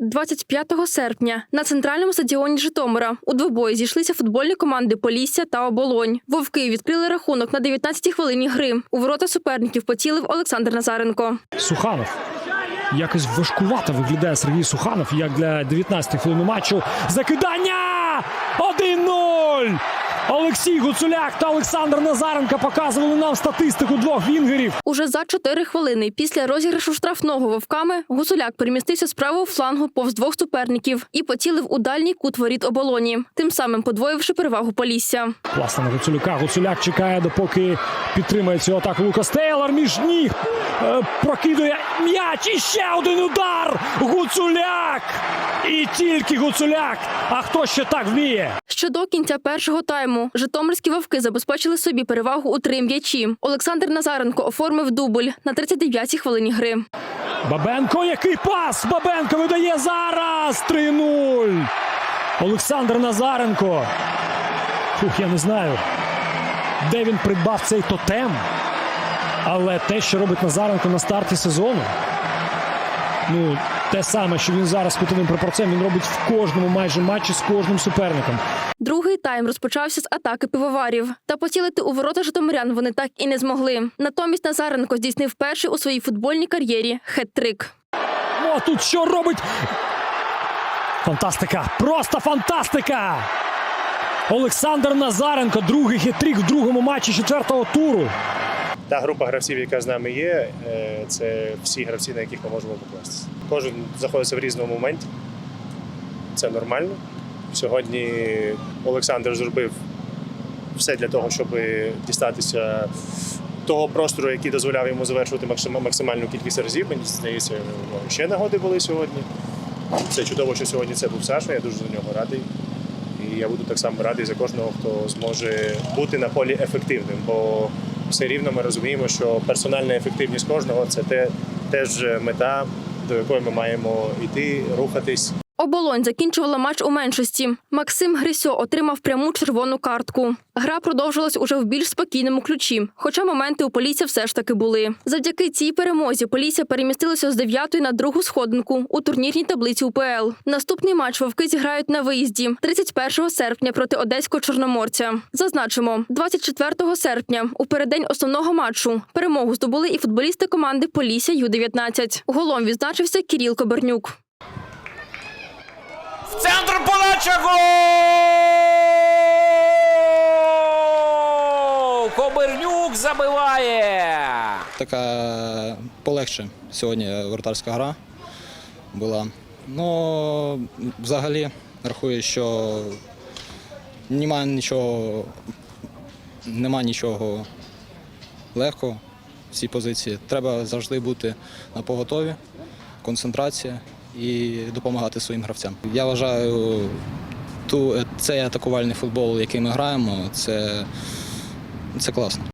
25 серпня на центральному стадіоні Житомира у двобої зійшлися футбольні команди Полісся та Оболонь. Вовки відкрили рахунок на 19-й хвилині гри. У ворота суперників поцілив Олександр Назаренко. Суханов. Якось важкувато виглядає Сергій Суханов, як для 19-ї хвилини матчу. Закидання! 1-0! Олексій Гуцуляк та Олександр Назаренко показували нам статистику двох вінгерів. Уже за 4 хвилини після розіграшу штрафного вовками Гусуляк перемістився з правого флангу повз двох суперників і поцілив у дальній кут воріт оболоні, тим самим подвоївши перевагу Полісся. Власне на Гуцуляка. Гуцуляк чекає, допоки підтримає цю атаку Лукас Тейлор. Між ніг е, прокидує м'яч. І ще один удар. Гуцуляк! І тільки Гуцуляк. А хто ще так вміє? Ще до кінця першого тайму житомирські вовки забезпечили собі перевагу у три м'ячі. Олександр Назаренко оформив дубль на 39-й хвилині гри. Бабенко, який пас! Бабенко видає зараз 3-0. Олександр Назаренко. Фух, я не знаю, де він придбав цей тотем. Але те, що робить Назаренко на старті сезону, ну, те саме, що він зараз кутовим прапорцем, він робить в кожному майже матчі з кожним суперником. Другий тайм розпочався з атаки пивоварів. Та поцілити у ворота житомирян вони так і не змогли. Натомість Назаренко здійснив перший у своїй футбольній кар'єрі хет-трик. О, тут що робить? Фантастика! Просто фантастика! Олександр Назаренко, другий хитрик в другому матчі четвертого туру. Та група гравців, яка з нами є, е, це всі гравці, на яких ми можемо покластися. Кожен знаходиться в різному моменті. Це нормально. Сьогодні Олександр зробив все для того, щоб дістатися того простору, який дозволяв йому завершувати максимальну кількість разів. Мені здається, ще нагоди були сьогодні. Це чудово, що сьогодні це був Саша. Я дуже за нього радий. І я буду так само радий за кожного, хто зможе бути на полі ефективним. Бо все рівно ми розуміємо, що персональна ефективність кожного це те, теж мета, до якої ми маємо йти, рухатись. Оболонь закінчувала матч у меншості. Максим Грисьо отримав пряму червону картку. Гра продовжилась уже в більш спокійному ключі, хоча моменти у Полісся все ж таки були. Завдяки цій перемозі Полісся перемістилося з 9 на другу сходинку у турнірній таблиці УПЛ. Наступний матч вовки зіграють на виїзді 31 серпня проти одеського чорноморця. Зазначимо, 24 серпня у переддень основного матчу перемогу здобули і футболісти команди Полісся Ю-19. Голом відзначився Кіріл Кобернюк. Центр подача гол! Кобернюк забиває. Така полегше сьогодні вратарська гра була. Ну, взагалі, рахую, що немає нічого, нема нічого легкого в цій позиції. Треба завжди бути на поготові, концентрація і допомагати своїм гравцям. Я вважаю, ту, цей атакувальний футбол, який ми граємо, це, це класно.